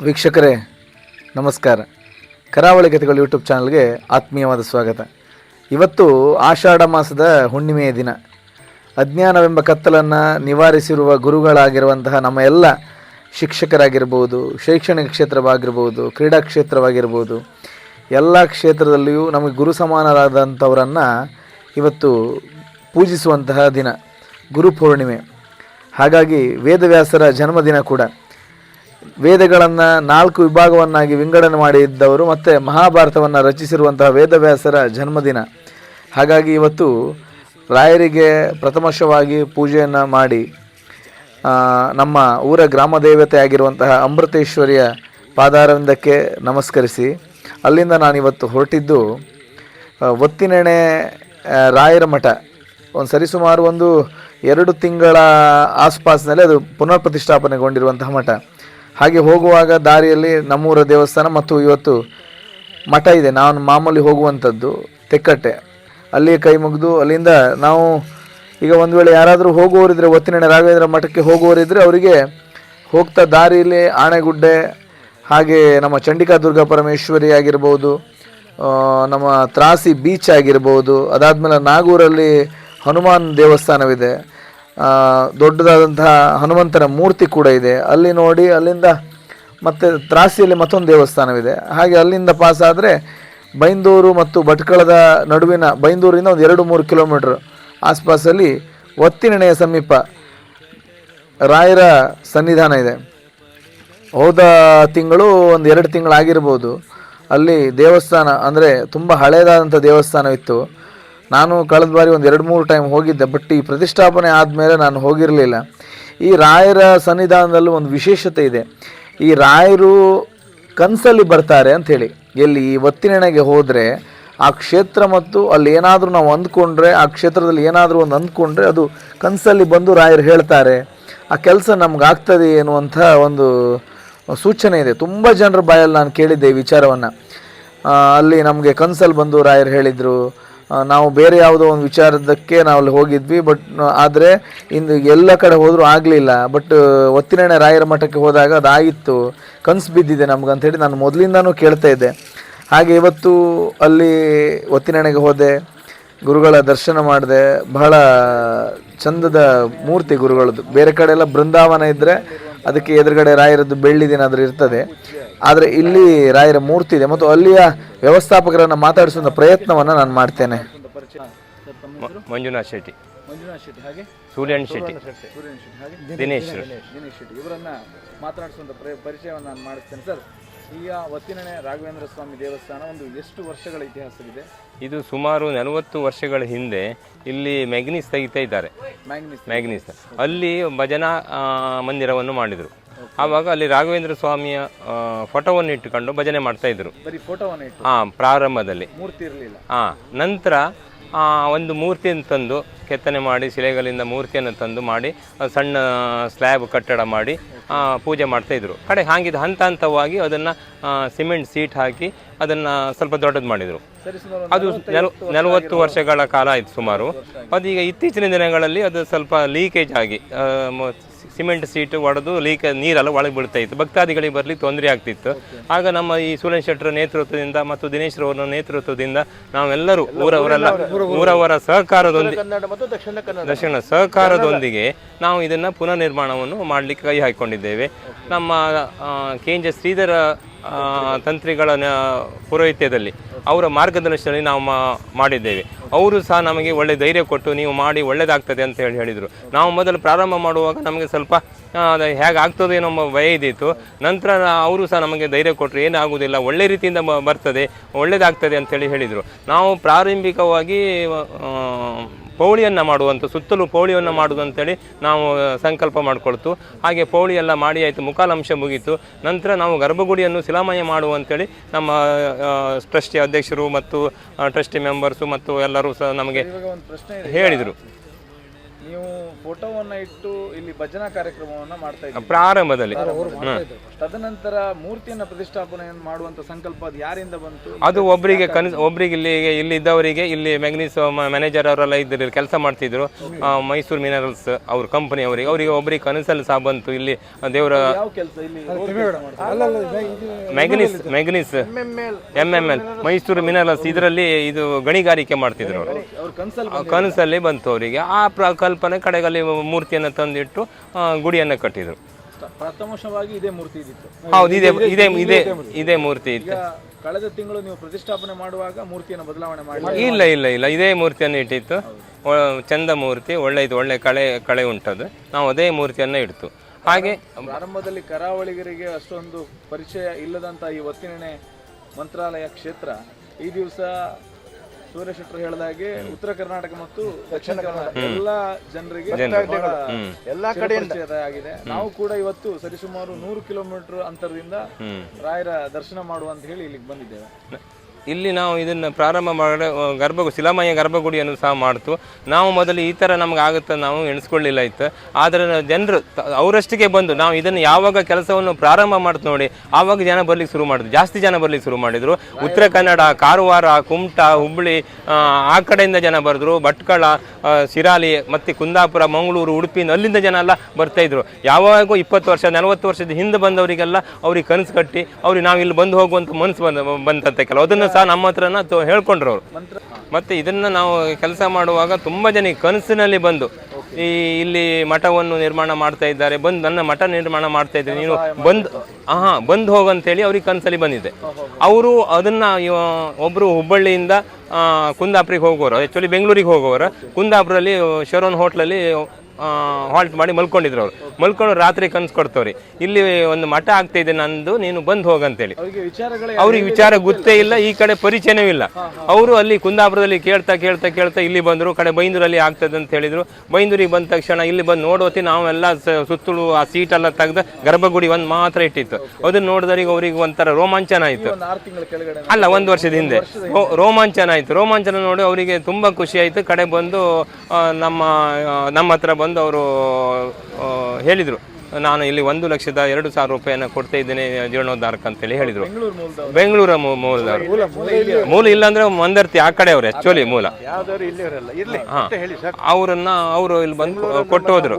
ವೀಕ್ಷಕರೇ, ನಮಸ್ಕಾರ. ಕರಾವಳಿ ಕಥೆಗಳು ಯೂಟ್ಯೂಬ್ ಚಾನಲ್ಗೆ ಆತ್ಮೀಯವಾದ ಸ್ವಾಗತ. ಇವತ್ತು ಆಷಾಢ ಮಾಸದ ಹುಣ್ಣಿಮೆಯ ದಿನ. ಅಜ್ಞಾನವೆಂಬ ಕತ್ತಲನ್ನು ನಿವಾರಿಸಿರುವ ಗುರುಗಳಾಗಿರುವಂತಹ ನಮ್ಮ ಎಲ್ಲ ಶಿಕ್ಷಕರಾಗಿರ್ಬೋದು, ಶೈಕ್ಷಣಿಕ ಕ್ಷೇತ್ರವಾಗಿರ್ಬೋದು, ಕ್ರೀಡಾ ಕ್ಷೇತ್ರವಾಗಿರ್ಬೋದು, ಎಲ್ಲ ಕ್ಷೇತ್ರದಲ್ಲಿಯೂ ನಮಗೆ ಗುರು ಸಮಾನರಾದಂಥವರನ್ನು ಇವತ್ತು ಪೂಜಿಸುವಂತಹ ದಿನ, ಗುರು ಪೂರ್ಣಿಮೆ. ಹಾಗಾಗಿ ವೇದವ್ಯಾಸರ ಜನ್ಮದಿನ ಕೂಡ. ವೇದಗಳನ್ನು ನಾಲ್ಕು ವಿಭಾಗವನ್ನಾಗಿ ವಿಂಗಡಣೆ ಮಾಡಿದ್ದವರು ಮತ್ತು ಮಹಾಭಾರತವನ್ನು ರಚಿಸಿರುವಂತಹ ವೇದವ್ಯಾಸರ ಜನ್ಮದಿನ. ಹಾಗಾಗಿ ಇವತ್ತು ರಾಯರಿಗೆ ಪ್ರಥಮಶವಾಗಿ ಪೂಜೆಯನ್ನು ಮಾಡಿ ನಮ್ಮ ಊರ ಗ್ರಾಮ ದೇವತೆ ಆಗಿರುವಂತಹ ಅಮೃತೇಶ್ವರಿಯ ಪಾದಾರವಿಂದಕ್ಕೆ ನಮಸ್ಕರಿಸಿ. ಅಲ್ಲಿಂದ ನಾನಿವತ್ತು ಹೊರಟಿದ್ದು ಆ, ಒತ್ತಿನೆಣೆ ರಾಯರ ಮಠ. ಒಂದು ಸರಿಸುಮಾರು ಒಂದು ಎರಡು ತಿಂಗಳ ಆಸ್ಪಾಸ್ನಲ್ಲಿ ಅದು ಪುನರ್ ಪ್ರತಿಷ್ಠಾಪನೆಗೊಂಡಿರುವಂತಹ ಮಠ. ಹಾಗೆ ಹೋಗುವಾಗ ದಾರಿಯಲ್ಲಿ ನಮ್ಮೂರ ದೇವಸ್ಥಾನ ಮತ್ತು ಇವತ್ತು ಮಠ ಇದೆ. ನಾನು ಮಾಮೂಲಿ ಹೋಗುವಂಥದ್ದು ತೆಕ್ಕಟ್ಟೆ. ಅಲ್ಲಿ ಕೈ ಮುಗಿದು ಅಲ್ಲಿಂದ ನಾವು ಈಗ ಒಂದು ವೇಳೆ ಯಾರಾದರೂ ಹೋಗುವವರಿದ್ರೆ ಒತ್ತಿನಣ್ಣ ರಾಘವೇಂದ್ರ ಮಠಕ್ಕೆ ಹೋಗುವವರಿದ್ದರೆ ಅವರಿಗೆ ಹೋಗ್ತಾ ದಾರಿಯಲ್ಲಿ ಆಣೆಗುಡ್ಡೆ ಹಾಗೆ ನಮ್ಮ ಚಂಡಿಕಾ ದುರ್ಗಾ ಪರಮೇಶ್ವರಿ ಆಗಿರ್ಬೋದು ನಮ್ಮ ತ್ರಾಸಿ ಬೀಚ್ ಆಗಿರ್ಬೋದು, ಅದಾದಮೇಲೆ ನಾಗೂರಲ್ಲಿ ಹನುಮಾನ್ ದೇವಸ್ಥಾನವಿದೆ. ದೊಡ್ಡದಾದಂತಹ ಹನುಮಂತನ ಮೂರ್ತಿ ಕೂಡ ಇದೆ. ಅಲ್ಲಿ ನೋಡಿ, ಅಲ್ಲಿಂದ ಮತ್ತೆ ತ್ರಾಸಿಯಲ್ಲಿ ಮತ್ತೊಂದು ದೇವಸ್ಥಾನವಿದೆ. ಹಾಗೆ ಅಲ್ಲಿಂದ ಪಾಸ್ ಆದರೆ ಬೈಂದೂರು ಮತ್ತು ಭಟ್ಕಳದ ನಡುವಿನ ಬೈಂದೂರಿಂದ ಒಂದು ಎರಡು ಮೂರು ಕಿಲೋಮೀಟ್ರ್ ಆಸ್ಪಾಸಲ್ಲಿ ಒತ್ತಿನಣೆಯ ಸಮೀಪ ರಾಯರ ಸನ್ನಿಧಾನ ಇದೆ. ಹೋದ ತಿಂಗಳು ಒಂದು ಎರಡು ತಿಂಗಳಾಗಿರ್ಬೋದು. ಅಲ್ಲಿ ದೇವಸ್ಥಾನ ಅಂದರೆ ತುಂಬ ಹಳೆಯದಾದಂಥ ದೇವಸ್ಥಾನವಿತ್ತು. ನಾನು ಕಳೆದ ಬಾರಿ ಒಂದು ಎರಡು ಮೂರು ಟೈಮ್ ಹೋಗಿದ್ದೆ ಬಟ್ ಈ ಪ್ರತಿಷ್ಠಾಪನೆ ಆದಮೇಲೆ ನಾನು ಹೋಗಿರಲಿಲ್ಲ. ಈ ರಾಯರ ಸನ್ನಿಧಾನದಲ್ಲಿ ಒಂದು ವಿಶೇಷತೆ ಇದೆ. ಈ ರಾಯರು ಕನಸಲ್ಲಿ ಬರ್ತಾರೆ ಅಂಥೇಳಿ ಎಲ್ಲಿ ಈ ಒತ್ತಿನೆಣೆಗೆ ಹೋದರೆ ಆ ಕ್ಷೇತ್ರ ಮತ್ತು ಅಲ್ಲಿ ಏನಾದರೂ ನಾವು ಅಂದ್ಕೊಂಡ್ರೆ, ಆ ಕ್ಷೇತ್ರದಲ್ಲಿ ಏನಾದರೂ ಒಂದು ಅಂದ್ಕೊಂಡ್ರೆ ಅದು ಕನಸಲ್ಲಿ ಬಂದು ರಾಯರು ಹೇಳ್ತಾರೆ. ಆ ಕೆಲಸ ನಮ್ಗೆ ಆಗ್ತದೆ ಎನ್ನುವಂಥ ಒಂದು ಸೂಚನೆ ಇದೆ. ತುಂಬ ಜನರ ಬಾಯಲ್ಲಿ ನಾನು ಕೇಳಿದ್ದೆ ಈ ವಿಚಾರವನ್ನು. ಅಲ್ಲಿ ನಮಗೆ ಕನಸಲ್ಲಿ ಬಂದು ರಾಯರು ಹೇಳಿದರು. ನಾವು ಬೇರೆ ಯಾವುದೋ ಒಂದು ವಿಚಾರದಕ್ಕೆ ನಾವು ಅಲ್ಲಿ ಹೋಗಿದ್ವಿ, ಬಟ್ ಆದರೆ ಇಂದು ಎಲ್ಲ ಕಡೆ ಹೋದರೂ ಆಗಲಿಲ್ಲ. ಬಟ್ ಒತ್ತಿನಣೆ ರಾಯರ ಮಠಕ್ಕೆ ಹೋದಾಗ ಅದಾಯಿತು ಕನಸು ಬಿದ್ದಿದೆ ನಮ್ಗಂತೇಳಿ ನಾನು ಮೊದಲಿಂದನೂ ಕೇಳ್ತಾ ಇದ್ದೆ. ಹಾಗೆ ಇವತ್ತು ಅಲ್ಲಿ ಒತ್ತಿನೆಣೆಗೆ ಹೋದೆ, ಗುರುಗಳ ದರ್ಶನ ಮಾಡಿದೆ. ಬಹಳ ಚಂದದ ಮೂರ್ತಿ ಗುರುಗಳದ್ದು. ಬೇರೆ ಕಡೆ ಎಲ್ಲ ಬೃಂದಾವನ ಇದ್ದರೆ ಅದಕ್ಕೆ ಎದುರುಗಡೆ ರಾಯರದ್ದು ಬೆಳ್ಳಿದೇನಾದರೂ ಇರ್ತದೆ. ಆದರೆ ಇಲ್ಲಿ ರಾಯರ ಮೂರ್ತಿ ಇದೆ. ಮತ್ತು ಅಲ್ಲಿಯ ವ್ಯವಸ್ಥಾಪಕರನ್ನು ಮಾತಾಡಿಸುವ ಪ್ರಯತ್ನವನ್ನು ನಾನು ಮಾಡ್ತೇನೆ. ಮಂಜುನಾಥ್ ಶೆಟ್ಟಿ. ಮಂಜುನಾಥ್ ಶೆಟ್ಟಿ ಹಾಗೆ? ಸೂರ್ಯನ್ ಶೆಟ್ಟಿ. ಸೂರ್ಯನ್ ಶೆಟ್ಟಿ ಹಾಗೆ? ದಿನೇಶ್ ದಿನೇಶ್ ಶೆಟ್ಟಿ. ಇವರನ್ನ ಮಾತಾಡಿಸುವಂತ ಪರಿಚಯವನ್ನು ನಾನು ಮಾಡ್ತೇನೆ ಸರ್ ಈಗ ಒತ್ತಿನಣೆ ರಾಘವೇಂದ್ರ ಸ್ವಾಮಿ ದೇವಸ್ಥಾನ ಒಂದು ಎಷ್ಟು ವರ್ಷಗಳ ಇತಿಹಾಸವಿದೆ? ಇದು ಸುಮಾರು ನಲವತ್ತು ವರ್ಷಗಳ ಹಿಂದೆ ಇಲ್ಲಿ ಮ್ಯಾಗ್ನಿಸ್ ತೆಗಿತಾ ಇದ್ದಾರೆ. ಮ್ಯಾಗ್ನೀಸ್ ಮ್ಯಾಗ್ನಿಸ್. ಅಲ್ಲಿ ಭಜನಾ ಮಂದಿರವನ್ನು ಮಾಡಿದರು. ಆವಾಗ ಅಲ್ಲಿ ರಾಘವೇಂದ್ರ ಸ್ವಾಮಿಯ ಫೋಟೋವನ್ನು ಇಟ್ಟುಕೊಂಡು ಭಜನೆ ಮಾಡ್ತಾ ಇದ್ರು. ಬರೀ ಫೋಟೋವನ್ನು ಇಟ್ಟು? ಆ ಪ್ರಾರಂಭದಲ್ಲಿ. ಮೂರ್ತಿ ಇರಲಿಲ್ಲ. ಆ ನಂತರ ಒಂದು ಮೂರ್ತಿಯನ್ನು ತಂದು ಕೆತ್ತನೆ ಮಾಡಿ, ಶಿಲೆಗಳಿಂದ ಮೂರ್ತಿಯನ್ನು ತಂದು ಮಾಡಿ ಸಣ್ಣ ಸ್ಲ್ಯಾಬ್ ಕಟ್ಟಡ ಮಾಡಿ ಪೂಜೆ ಮಾಡ್ತಾಯಿದ್ರು ಕಡೆ ಹಾಗಿದ್ದು ಹಂತ ಹಂತವಾಗಿ ಅದನ್ನು ಸಿಮೆಂಟ್ ಸೀಟ್ ಹಾಕಿ ಅದನ್ನು ಸ್ವಲ್ಪ ದೊಡ್ಡದು ಮಾಡಿದರು. ಅದು ನಲ್, ನಲವತ್ತು ವರ್ಷಗಳ ಕಾಲ ಆಯಿತು ಸುಮಾರು. ಅದೀಗ ಇತ್ತೀಚಿನ ದಿನಗಳಲ್ಲಿ ಅದು ಸ್ವಲ್ಪ ಲೀಕೇಜ್ ಆಗಿ ಸಿಮೆಂಟ್ ಸೀಟ್ ಒಡೆದು ಲೀಕ್ ನೀರೆಲ್ಲ ಒಳಗೆ ಬೀಳ್ತಾ ಇತ್ತು. ಭಕ್ತಾದಿಗಳಿಗೆ ಬರಲಿ ತೊಂದರೆ ಆಗ್ತಿತ್ತು. ಆಗ ನಮ್ಮ ಈ ಸುರೇಶ್ ಶೆಟ್ಟರ ನೇತೃತ್ವದಿಂದ ಮತ್ತು ದಿನೇಶ್ ರವರ ನೇತೃತ್ವದಿಂದ ನಾವೆಲ್ಲರೂ ಊರವರೆಲ್ಲ ಊರವರ ಸಹಕಾರದೊಂದಿಗೆ ದಕ್ಷಿಣ ಸಹಕಾರದೊಂದಿಗೆ ನಾವು ಇದನ್ನು ಪುನರ್ನಿರ್ಮಾಣವನ್ನು ಮಾಡಲಿಕ್ಕೆ ಕೈ ಹಾಕಿಕೊಂಡಿದ್ದೇವೆ ನಮ್ಮ ಕೆ ಎನ್ ಜೆ ಶ್ರೀಧರ ತಂತ್ರಿಗಳ ಪುರೋಹಿತ್ಯದಲ್ಲಿ ಅವರ ಮಾರ್ಗದರ್ಶನದಲ್ಲಿ ನಾವು ಮಾಡಿದ್ದೇವೆ. ಅವರು ಸಹ ನಮಗೆ ಒಳ್ಳೆ ಧೈರ್ಯ ಕೊಟ್ಟು ನೀವು ಮಾಡಿ ಒಳ್ಳೆಯದಾಗ್ತದೆ ಅಂತ ಹೇಳಿ ಹೇಳಿದರು. ನಾವು ಮೊದಲು ಪ್ರಾರಂಭ ಮಾಡುವಾಗ ನಮಗೆ ಸ್ವಲ್ಪ ಹೇಗೆ ಆಗ್ತದೆ ಏನೋ ಭಯ ಇದ್ದಿತ್ತು. ನಂತರ ಅವರು ಸಹ ನಮಗೆ ಧೈರ್ಯ ಕೊಟ್ಟರು. ಏನಾಗುವುದಿಲ್ಲ ಒಳ್ಳೆ ರೀತಿಯಿಂದ ಬರ್ತದೆ ಒಳ್ಳೆಯದಾಗ್ತದೆ ಅಂತೇಳಿ ಹೇಳಿದರು. ನಾವು ಪ್ರಾರಂಭಿಕವಾಗಿ ಪೌಳಿಯನ್ನು ಮಾಡುವಂಥ ಸುತ್ತಲೂ ಪೌಳಿಯನ್ನು ಮಾಡುವುದು ಅಂತೇಳಿ ನಾವು ಸಂಕಲ್ಪ ಮಾಡಿಕೊಳ್ತು. ಹಾಗೆ ಪೌಳಿ ಎಲ್ಲ ಮಾಡಿ ಆಯಿತು ಮುಖಾಲಂಶ ಮುಗೀತು. ನಂತರ ನಾವು ಗರ್ಭಗುಡಿಯನ್ನು ಶಿಲಾಮಯ ಮಾಡುವಂಥೇಳಿ ನಮ್ಮ ಟ್ರಸ್ಟಿ ಅಧ್ಯಕ್ಷರು ಮತ್ತು ಟ್ರಸ್ಟಿ ಮೆಂಬರ್ಸು ಮತ್ತು ಎಲ್ಲರೂ ಸಹ ನಮಗೆ ಹೇಳಿದರು. ನೀವು ಫೋಟೋವನ್ನ ಇಟ್ಟು ಇಲ್ಲಿ ಭಜನಾ ಕಾರ್ಯಕ್ರಮವನ್ನ ಮಾಡ್ತಾ ಇದ್ದಾರೆ. ಪ್ರಾರಂಭದಲ್ಲಿ ತದನಂತರ ಮೂರ್ತಿಯನ್ನ ಪ್ರತಿಷ್ಠಾಪನೆ ಮಾಡುವಂತ ಸಂಕಲ್ಪ ಅದು ಯಾರಿಂದ ಬಂತು? ಅದು ಒಬ್ಬರಿಗೆ ಕನಸು ಒಬ್ರಿಗೆ ಇಲ್ಲಿ ಇಲ್ಲಿ ಇದ್ದವರಿಗೆ ಇಲ್ಲಿ ಮ್ಯಾಗ್ನೀಸ್ ಮ್ಯಾನೇಜರ್ ಅವರೆಲ್ಲ ಇದ್ರಲ್ಲಿ ಕೆಲಸ ಮಾಡ್ತಿದ್ರು. ಮೈಸೂರು ಮಿನರಲ್ಸ್ ಅವ್ರ ಕಂಪನಿ ಅವರಿಗೆ. ಅವರಿಗೆ ಒಬ್ಬರಿಗೆ ಕನಸಲ್ಲಿ ಸಹ ಬಂತು. ಇಲ್ಲಿ ದೇವರ ಯಾವ ಕೆಲಸ? ಇಲ್ಲಿ. Manganese manganese. M M L Mysore minerals. ಇದರಲ್ಲಿ ಇದು ಗಣಿಗಾರಿಕೆ ಮಾಡ್ತಿದ್ರು ಅವರು. ಅವ್ರ ಕನಸಲ್ಲಿ ಬಂತು ಅವರಿಗೆ. ಆ ಪ್ರಕಲ್ಪನೆ ಕಡೆಗಲ್ಲಿ ಮೂರ್ತಿಯನ್ನು ತಂದಿಟ್ಟು ಗುಡಿಯನ್ನು ಕಟ್ಟಿದ್ರು. ಪ್ರಥಮವಾಗಿ ಇದೇ ಮೂರ್ತಿ ಇದ್ದಿತ್ತು. ಹೌದು ಇದೇ ಇದೇ ಇದೇ ಇದೇ ಮೂರ್ತಿ. ಇತ್ತು. ಕಳೆದ ತಿಂಗಳು ನೀವು ಪ್ರತಿಷ್ಠಾಪನೆ ಮಾಡುವಾಗ ಮೂರ್ತಿಯನ್ನು ಬದಲಾವಣೆ ಮಾಡಿ ಇಲ್ಲ ಇಲ್ಲ ಇಲ್ಲ ಇದೇ ಮೂರ್ತಿಯನ್ನು ಇಟ್ಟಿತ್ತು. ಚಂದ ಮೂರ್ತಿ ಒಳ್ಳೆ ಇದು ಒಳ್ಳೆ ಕಳೆ ಕಳೆ ಉಂಟದು. ನಾವು ಅದೇ ಮೂರ್ತಿಯನ್ನು ಇಡ್ತು. ಹಾಗೆ ಆರಂಭದಲ್ಲಿ ಕರಾವಳಿಗರಿಗೆ ಅಷ್ಟೊಂದು ಪರಿಚಯ ಇಲ್ಲದಂತ ಈ ಒತ್ತಿನ ಮಂತ್ರಾಲಯ ಕ್ಷೇತ್ರ ಈ ದಿವಸ ಸೂರ್ಯ ಶೆಟ್ಟರ್ ಹೇಳಿದಾಗೆ ಉತ್ತರ ಕರ್ನಾಟಕ ಮತ್ತು ದಕ್ಷಿಣ ಕರ್ನಾಟಕ. ಎಲ್ಲಾ ಜನರಿಗೆ ಎಲ್ಲಾ ಕಡೆ ಆಗಿದೆ. ನಾವು ಕೂಡ ಇವತ್ತು ಸರಿಸುಮಾರು ನೂರು ಕಿಲೋಮೀಟರ್ ಅಂತರದಿಂದ ರಾಯರ ದರ್ಶನ ಮಾಡುವ ಅಂತ ಹೇಳಿ ಇಲ್ಲಿಗೆ ಬಂದಿದ್ದೇವೆ. ಇಲ್ಲಿ ನಾವು ಇದನ್ನು ಪ್ರಾರಂಭ ಮಾಡಿ ಗರ್ಭ ಶಿಲಾಮಯ ಗರ್ಭಗುಡಿಯನ್ನು ಸಹ ಮಾಡ್ತು. ನಾವು ಮೊದಲು ಈ ಥರ ನಮ್ಗೆ ಆಗುತ್ತೆ ನಾವು ಎಣಿಸ್ಕೊಳ್ಳಿಲ್ಲ ಇತ್ತು ಆದರೆ ಜನರು ಅವರಷ್ಟಿಗೆ ಬಂದು ನಾವು ಇದನ್ನು ಯಾವಾಗ ಕೆಲಸವನ್ನು ಪ್ರಾರಂಭ ಮಾಡ್ತು ನೋಡಿ ಆವಾಗ ಜನ ಬರ್ಲಿಕ್ಕೆ ಶುರು ಮಾಡಿದ್ರು. ಜಾಸ್ತಿ ಜನ ಬರ್ಲಿಕ್ಕೆ ಶುರು ಮಾಡಿದರು. ಉತ್ತರ ಕನ್ನಡ ಕಾರವಾರ ಕುಮಟ ಹುಬ್ಬಳ್ಳಿ ಆ, ಕಡೆಯಿಂದ ಜನ ಬರೆದ್ರು. ಭಟ್ಕಳ ಶಿರಾಲಿ ಮತ್ತು ಕುಂದಾಪುರ ಮಂಗಳೂರು ಉಡುಪಿ ಅಲ್ಲಿಂದ ಜನ ಎಲ್ಲ ಬರ್ತಾ ಇದ್ರು. ಯಾವಾಗೂ ಇಪ್ಪತ್ತು ವರ್ಷ ನಲವತ್ತು ವರ್ಷದ ಹಿಂದೆ ಬಂದವರಿಗೆಲ್ಲ ಅವ್ರಿಗೆ ಕನಸು ಕಟ್ಟಿ ಅವ್ರಿಗೆ ನಾವು ಇಲ್ಲಿ ಬಂದು ಹೋಗುವಂಥ ಮನಸ್ಸು ಬಂದ ಬಂದಂತೆ ಕೆಲವು. ಅದನ್ನು ಸಹ ನಮ್ಮ ಹತ್ರನ ತೊ- ಹೇಳ್ಕೊಂಡ್ರು ಅವರು. ಮತ್ತೆ ಇದನ್ನ ನಾವು ಕೆಲಸ ಮಾಡುವಾಗ ತುಂಬಾ ಜನ ಈ ಕನಸಿನಲ್ಲಿ ಬಂದು ಈ ಇಲ್ಲಿ ಮಠವನ್ನು ನಿರ್ಮಾಣ ಮಾಡ್ತಾ ಇದ್ದಾರೆ ಬಂದು ನನ್ನ ಮಠ ನಿರ್ಮಾಣ ಮಾಡ್ತಾ ಇದ್ದೀನಿ ನೀನು ಬಂದ್ ಹಾ ಬಂದು ಹೋಗಂತೇಳಿ ಅವ್ರಿಗೆ ಕನಸಲ್ಲಿ ಬಂದಿದೆ. ಅವರು ಅದನ್ನ ಇವ- ಒಬ್ರು ಹುಬ್ಬಳ್ಳಿಯಿಂದ ಆ, ಕುಂದಾಪುರಿಗೆ ಹೋಗೋರು ಆಕ್ಚುಲಿ ಬೆಂಗಳೂರಿಗೆ ಹೋಗೋರು ಕುಂದಾಪುರಲ್ಲಿ ಶರೋನ್ ಹೋಟ್ಲಲ್ಲಿ ಹಾಲ್ಟ್ ಮಾಡಿ ಮಲ್ಕೊಂಡಿದ್ರು ಅವ್ರು. ಮಲ್ಕೊಂಡು ರಾತ್ರಿ ಕನ್ಸು ಕೊಡ್ತವ್ರಿ. ಇಲ್ಲಿ ಒಂದು ಮಠ ಆಗ್ತಾ ಇದೆ ನಂದು ನೀನು ಬಂದು ಹೋಗಂತೇಳಿ. ಅವರಿಗೆ ವಿಚಾರ ಗೊತ್ತೇ ಇಲ್ಲ ಈ ಕಡೆ ಪರಿಚಯನೂ ಇಲ್ಲ. ಅವರು ಅಲ್ಲಿ ಕುಂದಾಪುರದಲ್ಲಿ ಕೇಳ್ತಾ ಕೇಳ್ತಾ ಕೇಳ್ತಾ ಇಲ್ಲಿ ಬಂದರು ಕಡೆ ಬೈಂದೂರಲ್ಲಿ ಆಗ್ತದೆ ಅಂತ ಹೇಳಿದ್ರು. ಬೈಂದೂರಿಗೆ ಬಂದ ತಕ್ಷಣ ಇಲ್ಲಿ ಬಂದು ನೋಡೋತಿ ನಾವೆಲ್ಲ ಸುತ್ತಲೂ ಆ ಸೀಟೆಲ್ಲ ತೆಗ್ದು ಗರ್ಭಗುಡಿ ಒಂದು ಮಾತ್ರ ಇಟ್ಟಿತ್ತು. ಅದನ್ನ ನೋಡಿದವರಿಗೆ ಅವ್ರಿಗೆ ಒಂಥರ ರೋಮಾಂಚನ ಆಯಿತು. ಅಲ್ಲ ಒಂದು ವರ್ಷದ ಹಿಂದೆ. ರೋಮಾಂಚನ ಆಯಿತು. ರೋಮಾಂಚನ ನೋಡಿ ಅವರಿಗೆ ತುಂಬಾ ಖುಷಿ ಆಯಿತು. ಕಡೆ ಬಂದು ನಮ್ಮ ನಮ್ಮ ಹತ್ರ ಬಂದು ಅವರು ಹೇಳಿದ್ರು. ನಾನು ಇಲ್ಲಿ ಒಂದು ಲಕ್ಷದ ಎರಡು ಸಾವಿರ ರೂಪಾಯಿಯನ್ನು ಕೊಡ್ತಾ ಇದ್ದೇನೆ ಜೀರ್ಣೋದ್ಧಾರಕ್ಕೆ ಅಂತೇಳಿ ಹೇಳಿದರು. ಬೆಂಗಳೂರು ಮೂಲದವರು. ಮೂಲ ಇಲ್ಲ ಮಂದರ್ತಿ ಆ ಕಡೆ ಅವರು ಆ್ಯಕ್ಚುಲಿ ಮೂಲ. ಹಾಂ. ಅವರನ್ನು ಅವರು ಇಲ್ಲಿ ಬಂದು ಕೊಟ್ಟು ಹೋದರು.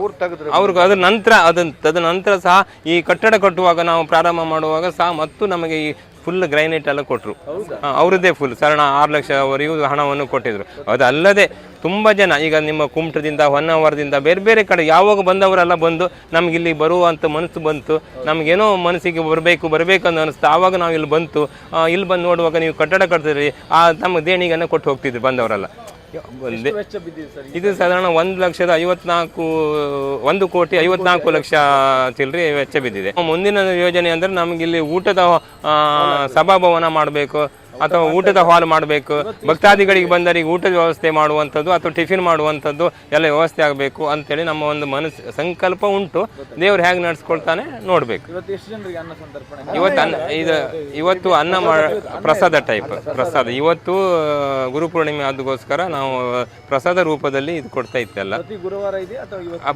ಅವ್ರಿಗೆ ಅದ್ರ ನಂತರ ಅದನ್ನ ತದ ನಂತರ ಸಹ ಈ ಕಟ್ಟಡ ಕಟ್ಟುವಾಗ ನಾವು ಪ್ರಾರಂಭ ಮಾಡುವಾಗ ಸಹ ಮತ್ತು ನಮಗೆ ಈ ಫುಲ್ ಗ್ರೈನೇಟ್ ಎಲ್ಲ ಕೊಟ್ಟರು ಅವರದ್ದೇ ಫುಲ್ ಸರಣ ಆರು ಲಕ್ಷವರೆಗೂ ಹಣವನ್ನು ಕೊಟ್ಟಿದ್ರು. ಅದಲ್ಲದೆ ತುಂಬ ಜನ ಈಗ ನಿಮ್ಮ ಕುಮಟದಿಂದ ಹೊನ್ನಾವರದಿಂದ ಬೇರೆ ಬೇರೆ ಕಡೆ ಯಾವಾಗ ಬಂದವರೆಲ್ಲ ಬಂದು ನಮ್ಗೆ ಇಲ್ಲಿ ಬರುವಂತ ಮನಸ್ಸು ಬಂತು. ನಮಗೇನೋ ಮನಸ್ಸಿಗೆ ಬರಬೇಕು ಬರಬೇಕು ಅಂತ ಅನಿಸ್ತು. ಆವಾಗ ನಾವು ಇಲ್ಲಿ ಬಂತು ಇಲ್ಲಿ ಬಂದು ನೋಡುವಾಗ ನೀವು ಕಟ್ಟಡ ಕಟ್ತಿದ್ರಿ. ಆ ನಮ್ಮ ದೇಣಿಗೆನ ಕೊಟ್ಟು ಹೋಗ್ತಿದ್ರು ಬಂದವರೆಲ್ಲ. ಬಂದೆ ವೆಚ್ಚ ಬಿದ್ದಿದೆ ಸರ್ ಇದು ಸಾಧಾರಣ ಒಂದು ಲಕ್ಷದ ಐವತ್ನಾಲ್ಕು ಒಂದು ಕೋಟಿ ಐವತ್ನಾಲ್ಕು ಲಕ್ಷ ಚಿಲ್ಲರೆ ವೆಚ್ಚ ಬಿದ್ದಿದೆ. ಮುಂದಿನ ಯೋಜನೆ ಅಂದ್ರೆ ನಮ್ಗೆ ಇಲ್ಲಿ ಊಟದ ಸಭಾಭವನ ಮಾಡಬೇಕು. ಅಥವಾ ಊಟದ ಹಾಲ್ ಮಾಡಬೇಕು. ಭಕ್ತಾದಿಗಳಿಗೆ ಬಂದವರಿಗೆ ಊಟದ ವ್ಯವಸ್ಥೆ ಮಾಡುವಂಥದ್ದು ಅಥವಾ ಟಿಫಿನ್ ಮಾಡುವಂಥದ್ದು ಎಲ್ಲ ವ್ಯವಸ್ಥೆ ಆಗಬೇಕು ಅಂತೇಳಿ ನಮ್ಮ ಒಂದು ಮನಸ್ಸು ಸಂಕಲ್ಪ ಉಂಟು. ದೇವ್ರು ಹೇಗೆ ನಡೆಸ್ಕೊಳ್ತಾನೆ ನೋಡಬೇಕು. ಇವತ್ತು ಅನ್ನ ಇವತ್ತು ಅನ್ನ ಇದು ಇವತ್ತು ಅನ್ನ ಮಾಡ ಪ್ರಸಾದ ಟೈಪ್ ಪ್ರಸಾದ ಇವತ್ತು ಗುರುಪೂರ್ಣಿಮೆ ಅದಕ್ಕೋಸ್ಕರ ನಾವು ಪ್ರಸಾದ ರೂಪದಲ್ಲಿ ಇದು ಕೊಡ್ತಾ ಇತ್ತಲ್ಲ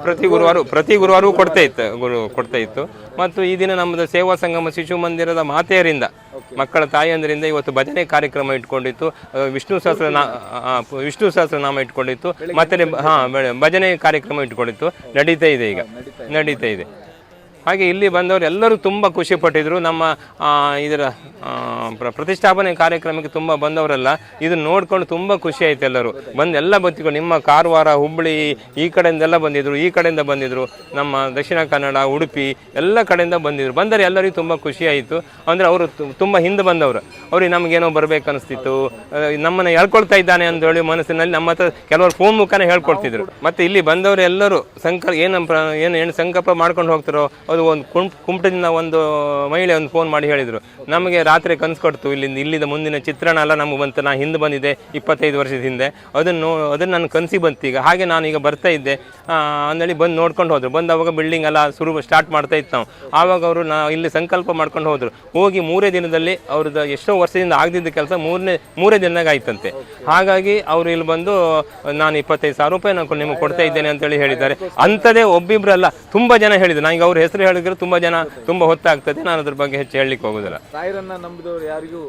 ಪ್ರತಿ ಗುರುವಾರ ಪ್ರತಿ ಗುರುವಾರವೂ ಕೊಡ್ತಾ ಇತ್ತು ಗುರು ಕೊಡ್ತಾ ಇತ್ತು. ಮತ್ತು ಈ ದಿನ ನಮ್ಮದು ಸೇವಾ ಸಂಗಮ ಶಿಶು ಮಂದಿರದ ಮಾತೆಯರಿಂದ ಮಕ್ಕಳ ತಾಯಿಯಂದರಿಂದ ಇವತ್ತು ಭಜನೆ ಕಾರ್ಯಕ್ರಮ ಇಟ್ಕೊಂಡಿತ್ತು. ವಿಷ್ಣು ಸಹಸ್ರ ವಿಷ್ಣು ಸಹಸ್ರನಾಮ ಇಟ್ಕೊಂಡಿತ್ತು. ಮತ್ತೆ ಹಾ ಭಜನೆ ಕಾರ್ಯಕ್ರಮ ಇಟ್ಕೊಂಡಿತ್ತು. ನಡೀತಾ ಇದೆ ಈಗ. ನಡೀತಾ ಇದೆ. ಹಾಗೆ ಇಲ್ಲಿ ಬಂದವರು ಎಲ್ಲರೂ ತುಂಬ ಖುಷಿ ಪಟ್ಟಿದ್ರು. ನಮ್ಮ ಇದರ ಪ್ರತಿಷ್ಠಾಪನೆ ಕಾರ್ಯಕ್ರಮಕ್ಕೆ ತುಂಬ ಬಂದವರೆಲ್ಲ ಇದನ್ನು ನೋಡ್ಕೊಂಡು ತುಂಬ ಖುಷಿ ಆಯ್ತು ಎಲ್ಲರೂ. ಬಂದು ಎಲ್ಲ ಬತ್ತಿಕೊಂಡು ನಿಮ್ಮ ಕಾರವಾರ ಹುಬ್ಬಳ್ಳಿ ಈ ಕಡೆಯಿಂದೆಲ್ಲ ಬಂದಿದ್ರು, ಈ ಕಡೆಯಿಂದ ಬಂದಿದ್ರು. ನಮ್ಮ ದಕ್ಷಿಣ ಕನ್ನಡ, ಉಡುಪಿ, ಎಲ್ಲ ಕಡೆಯಿಂದ ಬಂದಿದ್ರು. ಬಂದರೆ ಎಲ್ಲರಿಗೂ ತುಂಬ ಖುಷಿ ಆಯಿತು. ಅಂದರೆ ಅವರು ತುಂಬ ಹಿಂದೆ ಬಂದವರು. ಅವ್ರಿಗೆ ನಮಗೇನೋ ಬರಬೇಕು ಅನಿಸ್ತಿತ್ತು. ನಮ್ಮನ್ನು ಹೇಳ್ಕೊಳ್ತಾ ಇದ್ದಾನೆ ಅಂತ ಹೇಳಿ ಮನಸ್ಸಿನಲ್ಲಿ ನಮ್ಮ ಹತ್ರ ಕೆಲವರು ಫೋನ್ ಮುಖಾನೇ ಹೇಳ್ಕೊಡ್ತಿದ್ರು. ಮತ್ತು ಇಲ್ಲಿ ಬಂದವರು ಎಲ್ಲರೂ ಸಂಕ ಏನು ಏನು ಏನು ಸಂಕಲ್ಪ ಮಾಡ್ಕೊಂಡು ಹೋಗ್ತಾರೋ ಅದು ಒಂದು ಕುಂಪ್ ಕುಮಟದಿಂದ ಒಂದು ಮಹಿಳೆ ಒಂದು ಫೋನ್ ಮಾಡಿ ಹೇಳಿದರು. ನಮಗೆ ರಾತ್ರಿ ಕನಸು ಕೊಡ್ತು, ಇಲ್ಲಿಂದ ಇಲ್ಲಿಂದ ಮುಂದಿನ ಚಿತ್ರಣ ಎಲ್ಲ ನಮಗೆ ಬಂತು. ನಾ ಹಿಂದೆ ಬಂದಿದ್ದೆ ಇಪ್ಪತ್ತೈದು ವರ್ಷದ ಹಿಂದೆ. ಅದನ್ನು ಅದನ್ನು ನನ್ನ ಕನಸಿಗೆ ಬಂತು ಈಗ. ಹಾಗೆ ನಾನು ಈಗ ಬರ್ತಾ ಇದ್ದೆ. ಅಂದೇಳಿ ಬಂದು ನೋಡ್ಕೊಂಡು ಹೋದರು. ಬಂದು ಅವಾಗ ಬಿಲ್ಡಿಂಗ್ ಎಲ್ಲ ಶುರು ಸ್ಟಾರ್ಟ್ ಮಾಡ್ತಾ ಇತ್ತು ನಾವು. ಆವಾಗ ಅವರು ನಾ, ಇಲ್ಲಿ ಸಂಕಲ್ಪ ಮಾಡ್ಕೊಂಡು ಹೋದರು. ಹೋಗಿ ಮೂರೇ ದಿನದಲ್ಲಿ ಅವ್ರದ್ದು ಎಷ್ಟೋ ವರ್ಷದಿಂದ ಆಗದಿದ್ದ ಕೆಲಸ ಮೂರನೇ, ಮೂರೇ ದಿನದಾಗ ಆಯ್ತಂತೆ. ಹಾಗಾಗಿ ಅವರು ಇಲ್ಲಿ ಬಂದು, ನಾನು ಇಪ್ಪತ್ತೈದು ಸಾವಿರ ರೂಪಾಯಿ ನಾನು ನಿಮಗೆ ಕೊಡ್ತಾ ಇದ್ದೇನೆ ಅಂತೇಳಿ ಹೇಳಿದ್ದಾರೆ. ಅಂಥದ್ದೇ ಒಬ್ಬಿಬ್ರಲ್ಲ, ತುಂಬ ಜನ ಹೇಳಿದ್ರು. ನನಗೆ ಅವ್ರ ಹೆಸರು ಹೇಳಿದ್ರೆ ತುಂಬಾ ಜನ ತುಂಬಾ ಹೊತ್ತಾಗ್ತದೆ. ನಾನು ಅದ್ರ ಬಗ್ಗೆ ಹೆಚ್ಚು ಹೇಳಲಿಕ್ಕೆ ಹೋಗೋದಿಲ್ಲ. ನಂಬಿದವರು ಯಾರಿಗೂ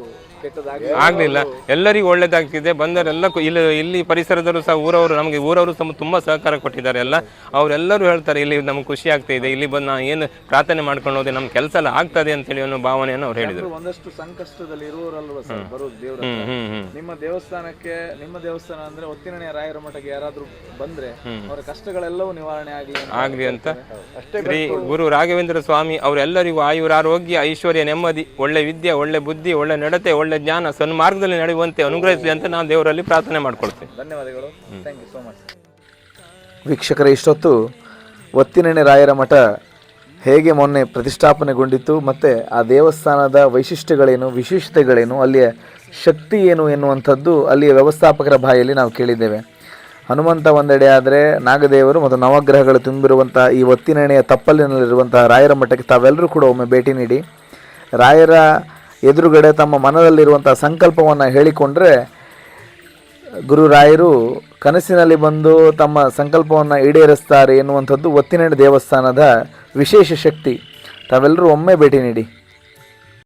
ಆಗ್ಲಿಲ್ಲ. ಎಲ್ಲರಿಗೂ ಒಳ್ಳೇದಾಗ್ತಿದೆ. ಬಂದವರೆಲ್ಲ ಇಲ್ಲಿ ಇಲ್ಲಿ ಪರಿಸರದವರು ಸಹ ಊರವರು ನಮಗೆ ಊರವರು ಸಹ ತುಂಬಾ ಸಹಕಾರ ಕೊಟ್ಟಿದ್ದಾರೆ ಎಲ್ಲ. ಅವರೆಲ್ಲರೂ ಹೇಳ್ತಾರೆ ಇಲ್ಲಿ ನಮ್ಗೆ ಖುಷಿ ಆಗ್ತಾ ಇದೆ. ಇಲ್ಲಿ ಬಂದು ನಾವು ಏನು ಪ್ರಾರ್ಥನೆ ಮಾಡ್ಕೊಂಡು ಹೋದೆ ನಮ್ಮ ಕೆಲಸ ಎಲ್ಲ ಆಗ್ತದೆ ಅಂತೇಳಿ ಅನ್ನೋ ಭಾವನೆಯನ್ನು ಅವ್ರು ಹೇಳಿದರು. ಒಂದಷ್ಟು ಸಂಕಷ್ಟದಲ್ಲಿ ಇರುವವರಲ್ವ ಸರ್? ಬರೋದು ದೇವ್ರ ಹ್ಮ್ ಹ್ಮ್ ಹ್ಮ್. ನಿಮ್ಮ ದೇವಸ್ಥಾನಕ್ಕೆ ನಿಮ್ಮ ದೇವಸ್ಥಾನ ಅಂದ್ರೆ ಒತ್ತಿನಣೆ ರಾಯರ ಮಠಕ್ಕೆ ಯಾರಾದ್ರೂ ಬಂದ್ರೆ ಅವರ ಕಷ್ಟಗಳೆಲ್ಲವೂ ನಿವಾರಣೆ ಆಗಲಿ ಆಗ್ಲಿ ಅಂತ. ಶ್ರೀ ಗುರು ರಾಘವೇಂದ್ರ ಸ್ವಾಮಿ ಅವರೆಲ್ಲರಿಗೂ ಆಯುರ ಆರೋಗ್ಯ ಐಶ್ವರ್ಯ ನೆಮ್ಮದಿ ಒಳ್ಳೆ ವಿದ್ಯೆ ಒಳ್ಳೆ ಬುದ್ಧಿ ಒಳ್ಳೆ ನಡತೆ ಒಳ್ಳೆ ಜ್ಞಾನ ಸನ್ಮಾರ್ಗದಲ್ಲಿ ನಡೆಯುವಂತೆ ಅನುಗ್ರಹಿಸಲಿ ಅಂತ ನಾನು ದೇವರಲ್ಲಿ ಪ್ರಾರ್ಥನೆ ಮಾಡ್ಕೊಳ್ತೇನೆ. ಧನ್ಯವಾದಗಳು. ಥ್ಯಾಂಕ್ ಯು ಸೋ ಮಚ್ ವೀಕ್ಷಕರ ಇಷ್ಟೊತ್ತು ಒತ್ತಿನೆಣೆ ರಾಯರ ಮಠ ಹೇಗೆ ಮೊನ್ನೆ ಪ್ರತಿಷ್ಠಾಪನೆಗೊಂಡಿತ್ತು ಮತ್ತು ಆ ದೇವಸ್ಥಾನದ ವೈಶಿಷ್ಟ್ಯಗಳೇನು ವಿಶೇಷತೆಗಳೇನು ಅಲ್ಲಿಯ ಶಕ್ತಿ ಏನು ಎನ್ನುವಂಥದ್ದು ಅಲ್ಲಿಯ ವ್ಯವಸ್ಥಾಪಕರ ಬಾಯಲ್ಲಿ ನಾವು ಕೇಳಿದ್ದೇವೆ. ಹನುಮಂತ ಒಂದೆಡೆ ಆದರೆ ನಾಗದೇವರು ಮತ್ತು ನವಗ್ರಹಗಳು ತುಂಬಿರುವಂಥ ಈ ಒತ್ತಿನೆಣೆಯ ತಪ್ಪಲಿನಲ್ಲಿರುವಂತಹ ರಾಯರ ಮಠಕ್ಕೆ ತಾವೆಲ್ಲರೂ ಕೂಡ ಒಮ್ಮೆ ಭೇಟಿ ನೀಡಿ. ರಾಯರ ಎದುರುಗಡೆ ತಮ್ಮ ಮನದಲ್ಲಿರುವಂಥ ಸಂಕಲ್ಪವನ್ನು ಹೇಳಿಕೊಂಡ್ರೆ ಗುರುರಾಯರು ಕನಸಿನಲ್ಲಿ ಬಂದು ತಮ್ಮ ಸಂಕಲ್ಪವನ್ನು ಈಡೇರಿಸ್ತಾರೆ ಎನ್ನುವಂಥದ್ದು ಒತ್ತಿನೆಡೆ ದೇವಸ್ಥಾನದ ವಿಶೇಷ ಶಕ್ತಿ. ತಾವೆಲ್ಲರೂ ಒಮ್ಮೆ ಭೇಟಿ ನೀಡಿ.